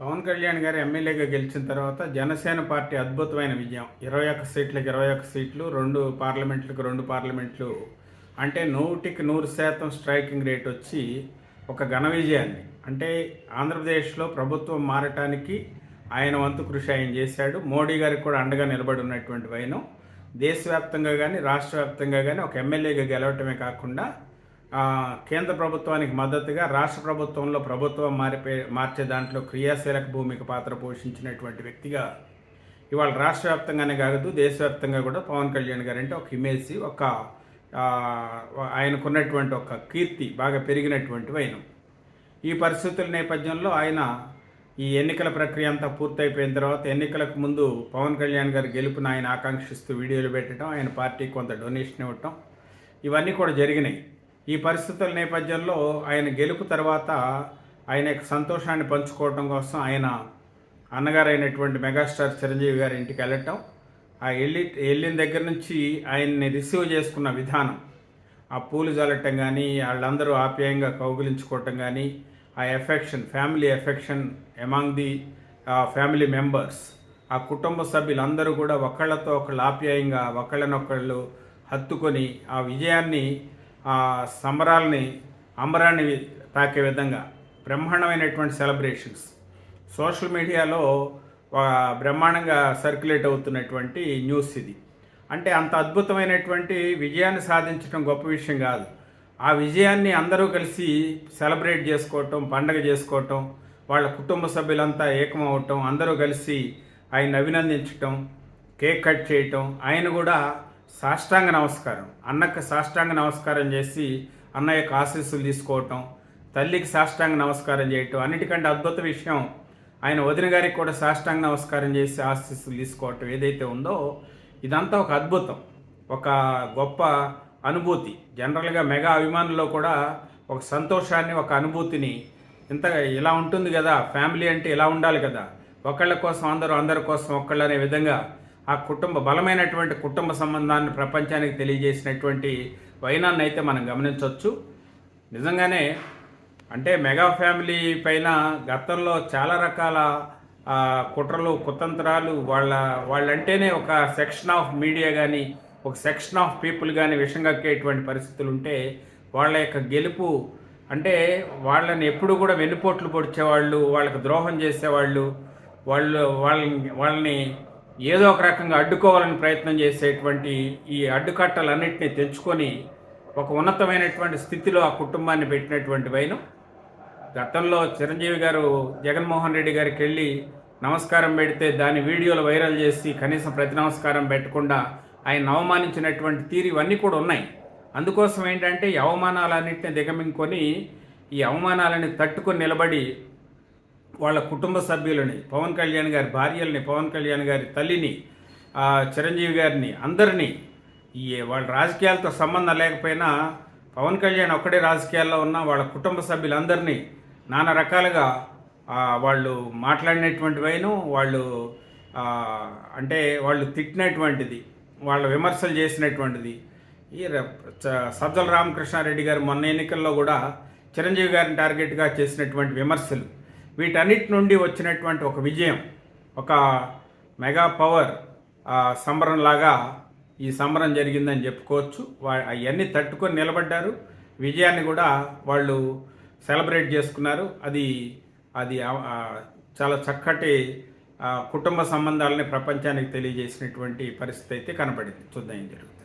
పవన్ కళ్యాణ్ గారు ఎమ్మెల్యేగా గెలిచిన తర్వాత జనసేన పార్టీ అద్భుతమైన విజయం. ఇరవై ఒక్క సీట్లకు ఇరవై ఒక్క సీట్లు రెండు పార్లమెంట్లకు రెండు పార్లమెంట్లు. అంటే నూటికి నూరు శాతం స్ట్రైకింగ్ రేట్ వచ్చి ఒక ఘన విజయాన్ని. అంటే ఆంధ్రప్రదేశ్లో ప్రభుత్వం మారటానికి ఆయన వంతు కృషి ఆయన చేశాడు. మోడీ గారికి కూడా అండగా నిలబడి ఉన్నటువంటి వైనం. దేశవ్యాప్తంగా కానీ రాష్ట్ర వ్యాప్తంగా కానీ ఒక ఎమ్మెల్యేగా గెలవటమే కాకుండా కేంద్ర ప్రభుత్వానికి మద్దతుగా రాష్ట్ర ప్రభుత్వంలో ప్రభుత్వం మారిపే మార్చే దాంట్లో క్రియాశీలక భూమిక పాత్ర పోషించినటువంటి వ్యక్తిగా ఇవాళ రాష్ట్ర వ్యాప్తంగానే కాదు దేశవ్యాప్తంగా కూడా పవన్ కళ్యాణ్ గారు అంటే ఒక ఇమేజ్ ఒక ఆయనకున్నటువంటి ఒక కీర్తి బాగా పెరిగినటువంటి ఆయన. ఈ పరిస్థితుల నేపథ్యంలో ఆయన ఈ ఎన్నికల ప్రక్రియ అంతా పూర్తయిపోయిన తర్వాత ఎన్నికలకు ముందు పవన్ కళ్యాణ్ గారి గెలుపును ఆయన ఆకాంక్షిస్తూ వీడియోలు పెట్టడం ఆయన పార్టీకి కొంత డొనేషన్ ఇవ్వటం ఇవన్నీ కూడా జరిగినాయి. ఈ పరిస్థితుల నేపథ్యంలో ఆయన గెలుపు తర్వాత ఆయన యొక్క సంతోషాన్ని పంచుకోవడం కోసం ఆయన అన్నగారైనటువంటి మెగాస్టార్ చిరంజీవి గారి ఇంటికి వెళ్ళటం ఆ వెళ్ళి వెళ్ళిన దగ్గర నుంచి ఆయన్ని రిసీవ్ చేసుకున్న విధానం ఆ పూలు చల్లటం కానీ వాళ్ళందరూ ఆప్యాయంగా కౌగిలించుకోవటం కానీ ఆ affection family affection among the family members ఆ కుటుంబ సభ్యులందరూ కూడా ఒకళ్ళతో ఒకళ్ళు ఆప్యాయంగా ఒకళ్ళనొకళ్ళు హత్తుకొని ఆ విజయాన్ని సంబరాల్ని అంబరాన్ని తాకే విధంగా బ్రహ్మాండమైనటువంటి సెలబ్రేషన్స్. సోషల్ మీడియాలో బ్రహ్మాండంగా సర్క్యులేట్ అవుతున్నటువంటి న్యూస్ ఇది. అంటే అంత అద్భుతమైనటువంటి విజయాన్ని సాధించడం గొప్ప విషయం కాదు. ఆ విజయాన్ని అందరూ కలిసి సెలబ్రేట్ చేసుకోవటం పండగ చేసుకోవటం వాళ్ళ కుటుంబ సభ్యులంతా ఏకమవటం అందరూ కలిసి ఆయన అభినందించటం కేక్ కట్ చేయటం ఆయన కూడా సాష్టాంగ నమస్కారం. అన్నకు సాష్టాంగ నమస్కారం చేసి అన్న యొక్క ఆశీస్సులు తీసుకోవటం తల్లికి సాష్టాంగ నమస్కారం చేయటం అన్నిటికంటే అద్భుత విషయం. ఆయన వదిన గారికి కూడా సాష్టాంగ నమస్కారం చేసి ఆశీస్సులు తీసుకోవటం ఏదైతే ఉందో ఇదంతా ఒక అద్భుతం. ఒక గొప్ప అనుభూతి. జనరల్గా మెగా అభిమానుల్లో కూడా ఒక సంతోషాన్ని ఒక అనుభూతిని ఇంత ఇలా ఉంటుంది కదా ఫ్యామిలీ అంటే ఇలా ఉండాలి కదా. ఒకళ్ళ కోసం అందరూ అందరి కోసం ఒకళ్ళు అనే విధంగా ఆ కుటుంబ బలమైనటువంటి కుటుంబ సంబంధాన్ని ప్రపంచానికి తెలియజేసినటువంటి వైనాన్ని అయితే మనం గమనించవచ్చు. నిజంగానే అంటే మెగా ఫ్యామిలీ పైన గతంలో చాలా రకాల కుట్రలు కుతంత్రాలు వాళ్ళ వాళ్ళంటేనే ఒక సెక్షన్ ఆఫ్ మీడియా కానీ ఒక సెక్షన్ ఆఫ్ పీపుల్ కానీ విషం కక్కేటువంటి పరిస్థితులు ఉంటే వాళ్ళ యొక్క గెలుపు అంటే వాళ్ళని ఎప్పుడు కూడా వెన్నుపోట్లు పొడిచేవాళ్ళు వాళ్ళకి ద్రోహం చేసేవాళ్ళు వాళ్ళు వాళ్ళని వాళ్ళని ఏదో ఒక రకంగా అడ్డుకోవాలని ప్రయత్నం చేసేటువంటి ఈ అడ్డుకట్టలన్నింటినీ తెంచుకొని ఒక ఉన్నతమైనటువంటి స్థితిలో ఆ కుటుంబాన్ని పెట్టినటువంటి వైనం. గతంలో చిరంజీవి గారు జగన్మోహన్ రెడ్డి గారికి వెళ్ళి నమస్కారం పెడితే దాని వీడియోలు వైరల్ చేసి కనీసం ప్రతి నమస్కారం పెట్టకుండా ఆయన అవమానించినటువంటి తీరు ఇవన్నీ కూడా ఉన్నాయి. అందుకోసం ఏంటంటే ఈ అవమానాలన్నింటినీ దిగమింగుకొని ఈ అవమానాలని తట్టుకొని నిలబడి వాళ్ళ కుటుంబ సభ్యులని పవన్ కళ్యాణ్ గారి భార్యల్ని పవన్ కళ్యాణ్ గారి తల్లిని చిరంజీవి గారిని అందరినీ ఈ వాళ్ళ రాజకీయాలతో సంబంధం లేకపోయినా పవన్ కళ్యాణ్ ఒక్కడే రాజకీయాల్లో ఉన్న వాళ్ళ కుటుంబ సభ్యులందరినీ నానా రకాలుగా వాళ్ళు మాట్లాడినటువంటి వైను వాళ్ళు అంటే వాళ్ళు తిట్టినటువంటిది వాళ్ళ విమర్శలు చేసినటువంటిది. ఈ సజ్జల రామకృష్ణారెడ్డి గారు మొన్న ఎన్నికల్లో కూడా చిరంజీవి గారిని టార్గెట్గా చేసినటువంటి విమర్శలు. వీటన్నిటి నుండి వచ్చినటువంటి ఒక విజయం ఒక మెగా పవర్ సంబరంలాగా ఈ సంబరం జరిగిందని చెప్పుకోవచ్చు. వా అవన్నీ తట్టుకొని నిలబడ్డారు. విజయాన్ని కూడా వాళ్ళు సెలబ్రేట్ చేసుకున్నారు. అది అది చాలా చక్కటి కుటుంబ సంబంధాలని ప్రపంచానికి తెలియజేసినటువంటి పరిస్థితి అయితే కనపడింది చూద్దాం ఏం జరుగుతుంది.